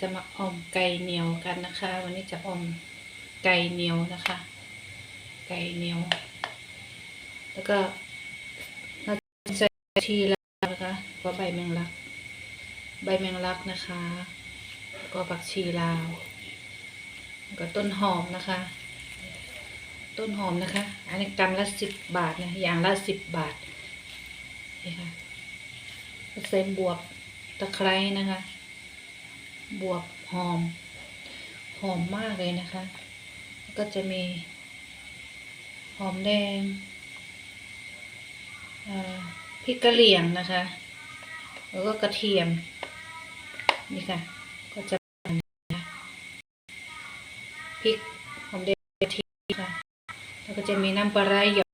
จะมาอมไก่เหนียวกันนะคะ วันนี้จะอมไก่เหนียวนะคะ ไก่เหนียว แล้วก็เราจะใส่ชีล้วนะคะก็ใบแมงลัก ใบแมงลักนะคะแล้วก็ผักชีลาวแล้วก็ต้นหอมนะคะ ต้นหอมนะคะ อันนี้กรัมละสิบบาทนะอย่างละสิบบาทนี่ค่ะใส่บวบตะไคร้นะคะ บวบหอม หอมมากเลยนะคะ ก็จะมีหอมแดงพริกกะเหรี่ยงนะคะ แล้วก็กระเทียม นี่ค่ะ ก็จะพริกหอมแดงกระเทียมค่ะ แล้วก็จะมีน้ำปลาร้าหยด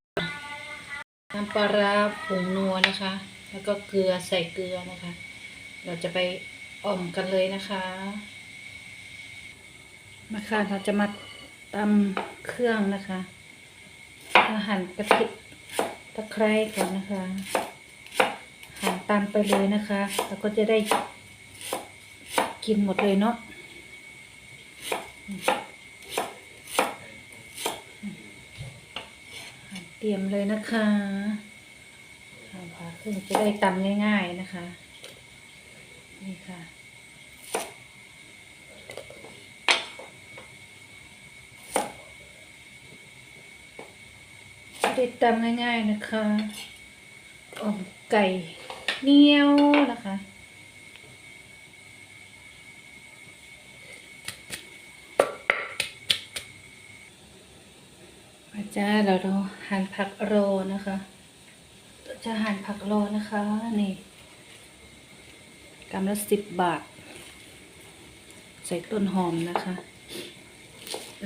น้ำปลาผงนัวนะคะ แล้วก็เกลือใส่เกลือนะคะ เราจะไป อ่อมกันเลยนะคะมาค่ะเราจะมาตำเครื่องนะคะอาหั่นกระเทียมตะไคร้ก่อนนะคะ หั่นตามไปเลยนะคะแล้วก็จะได้กินหมดเลยเนาะเตรียมเลยนะคะผ่าครึ่งจะได้ตำง่าย ๆ นะคะ นี่ค่ะติดตามง่าย ๆนะคะอ่อมไก่เนียวนะคะมาจ้าเราเราหั่นผักโรนะคะ จะหั่นผักโรนะคะนี่ กำละสิบบาท ใส่ต้นหอมนะคะ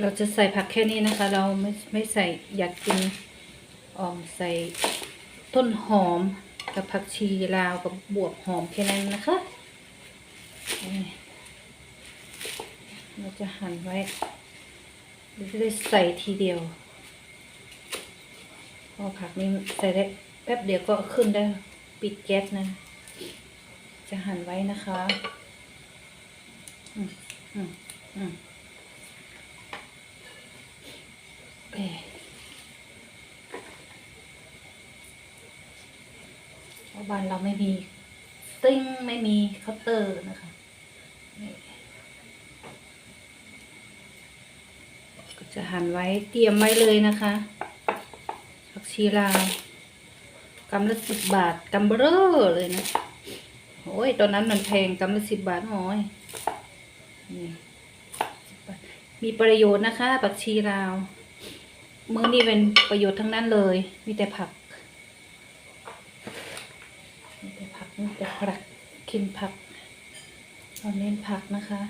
เราจะใส่ผักแค่นี้นะคะ เราไม่ไม่ใส่อยากกินออมใส่ต้นหอมกับผักชีลาวกับบวบหอมแค่นั้นนะคะเราจะหั่นไว้เราจะได้ใส่ทีเดียวพอผักนี้ใส่ได้แป๊บเดียวก็ขึ้นได้ปิดแก๊สนะ จะหั่นไว้นะคะอืมอืมอืมเอ่อเพราะบ้านเราไม่มีซิ่งไม่มีเคาน์เตอร์นะคะก็จะหั่นไว้เตรียมไว้เลยนะคะผักชีลาวกำละสิบบาทกำเบ้อเลยนะ โอ้ยตอนนั้นมันแพงกำละสิบบาทโอ้ยนี่มีประโยชน์นะคะผักชีลาวมื้อนี้เป็นประโยชน์ทั้งนั้นเลย มีแต่ผัก มีแต่ผักมีแต่ผักกินผักเราเน้นผักนะคะ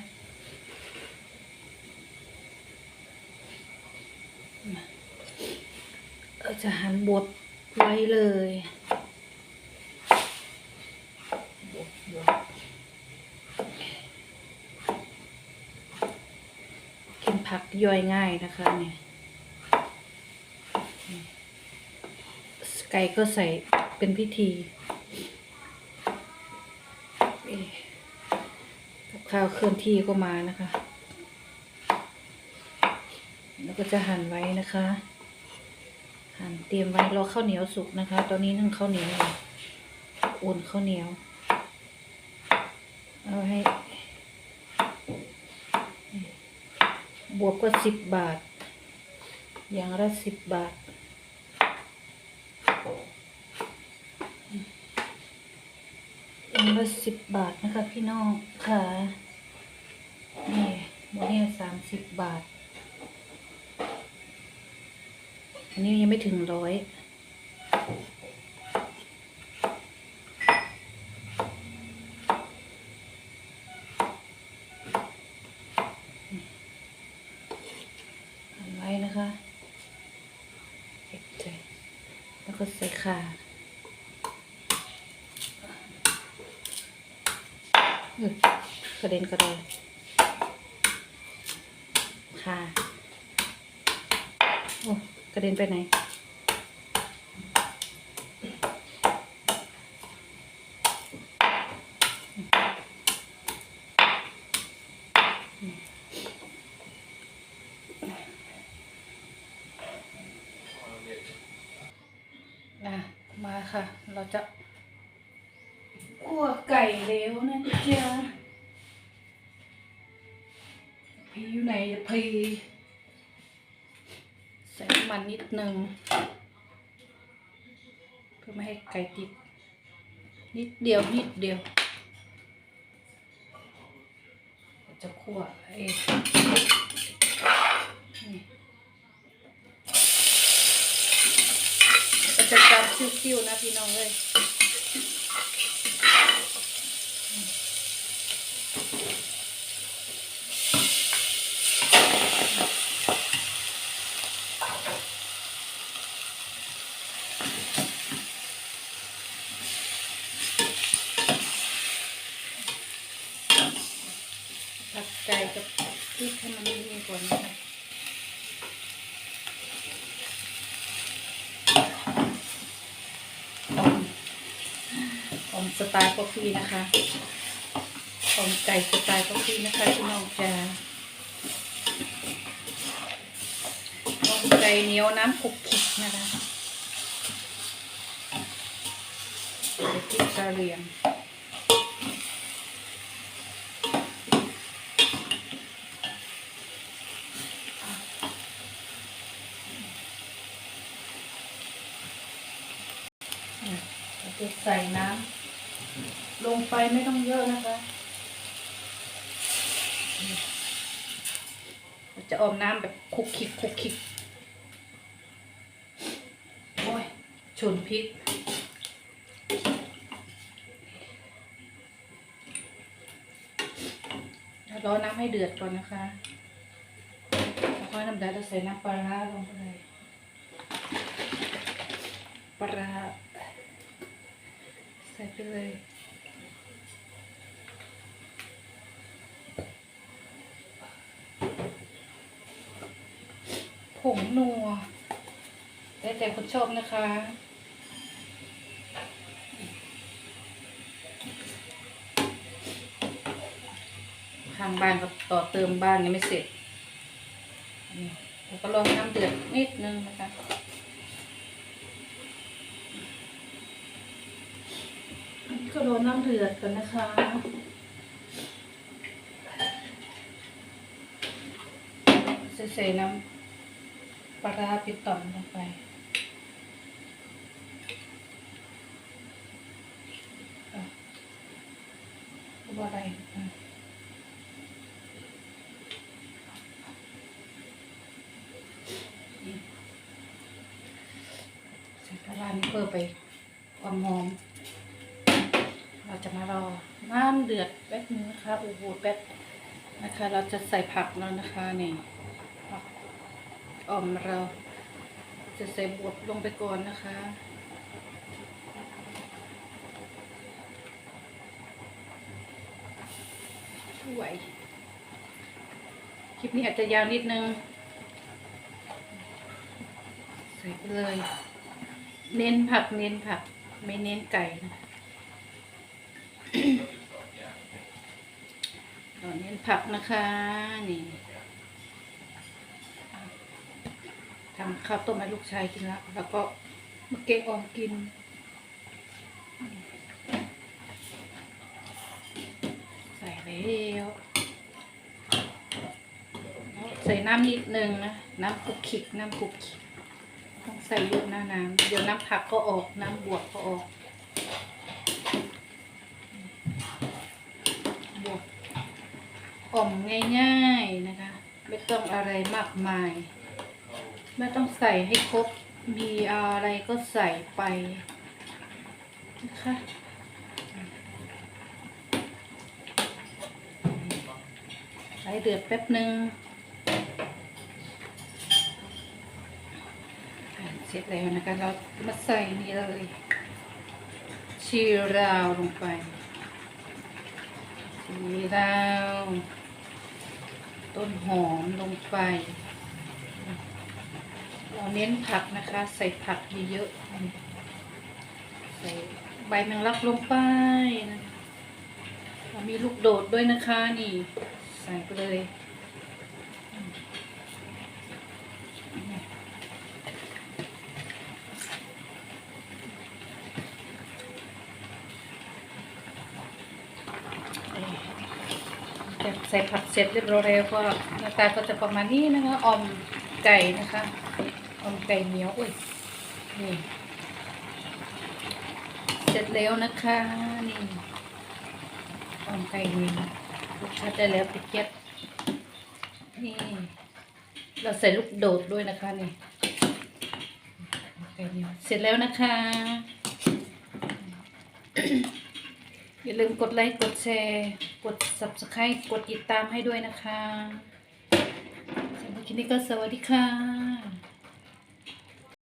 เราจะหั่นบวบไว้เลยบวบบวบ กินผักย่อยง่ายนะคะเนี่ยไก่ก็ใส่เป็นพิธีกับข้าวเคลื่อนที่ก็มานะคะ แล้วก็จะหั่นไว้นะคะ หั่นเตรียมไว้รอข้าวเหนียวสุกนะคะ ตอนนี้นึ่งข้าวเหนียวอุ่นข้าวเหนียว เอาให้ บวกก็สิบบาท อย่างละสิบบาทอันละสิบบาทนะคะพี่น้องค่ะ นี่โมเนี่ยสามสิบบาท อันนี้ยังไม่ถึงร้อย อันไว้นะคะเก็บใจแล้ว ก็ใส่ข่าอืกระเด็นกระดอนค่ะ โอ้ กระเด็นไปไหน มาค่ะ เราจะคั่วไก่แล้วนะจ๊ะพีอยู่ไหนพีใส่น้ำมันนิดนึงเพื่อไม่ให้ไก่ติด นิดเดียวนิดเดียว จะคั่วเองนี่ คิวๆนะพี่น้องเลยผัดไก่กับพริกให้มันนี่ก่อนนะคะออมออม สไตล์กาแฟนะคะออมไก่สไตล์กาแฟนะคะพี่น้องจ้าออมไก่เหนียวน้ำขุกขิกนะคะใส่พริกกะเรียงเราจะใส่น้ำ ลงไปไม่ต้องเยอะนะคะ จะออมน้ำแบบคุกคิกคุกคิกโอ้ยฉุนพริกรอน้ำให้เดือดก่อนนะคะแล้วก็น้ำเดือดเราใส่น้ำปลาร้าลงไปเลยปลาใส่ไปเลย ผงนัวแล้วแต่คนชอบนะคะทางบ้านก็ต่อเติมบ้านยังไม่เสร็จนี่แล้วก็รอน้ำเดือดนิดนึงนะคะก็โดนน้ำเดือดกันนะคะใส่น้ำ ปลาราปิดต่อมลงไปอะว่าอะไรใส่ปลาร้านี่เพิ่มไปความหอม เราจะมารอน้ำเดือดแป๊บนึงนะคะโอ้โหแป๊บนะคะ เราจะใส่ผักแล้วนะคะนี่ อ่อมเรา จะใส่บดลงไปก่อนนะคะถ้วยคลิปนี้อาจจะยาวนิดนึง ใส่ไปเลย เน้นผักเน้นผัก ไม่เน้นไก่นะตอนนี้ผักนะคะนี่ ทำข้าวต้มให้ลูกชายกินแล้วแล้วก็มาเก็งออมกินใส่แล้วใส่น้ำนิดนึงนะน้ำคลุกคลิกน้ำคลุกคลิกต้องใส่เยอะนะน้ำเดี๋ยวน้ำผักก็ออกน้ำบวกก็ออกบวกอ่อมง่ายๆนะคะ ไม่ต้องอะไรมากมาย ไม่ต้องใส่ให้ครบ มีอะไรก็ใส่ไปนะคะใส่เดือดแป๊บหนึ่งเสร็จแล้วนะคะ เรามาใส่นี่เลย ชีราวลงไป ชีราว ต้นหอมลงไป เราเน้นผักนะคะ ใส่ผักเยอะๆใส่ใบแมงลักลงไปนะมีลูกโดดด้วยนะคะนี่ ใส่ไปเลยใส่ผักเสร็จเรียบร้อยแล้วก็หน้าตาก็จะประมาณนี้นะคะอ่อมไก่นะคะ ออมไก่เหนียวอุ้ยนี่ เสร็จแล้วนะคะ นี่ออมไก่เหนียวรสชาติได้แล้วปิดเก็ตนี่เราใส่ลูกโดดด้วยนะคะนี่ไก่เหนียวเสร็จแล้วนะคะ อย่าลืมกดไลค์กดแชร์กด subscribe กดติดตามให้ด้วยนะคะสำหรับคลิปนี้ก็สวัสดีค่ะ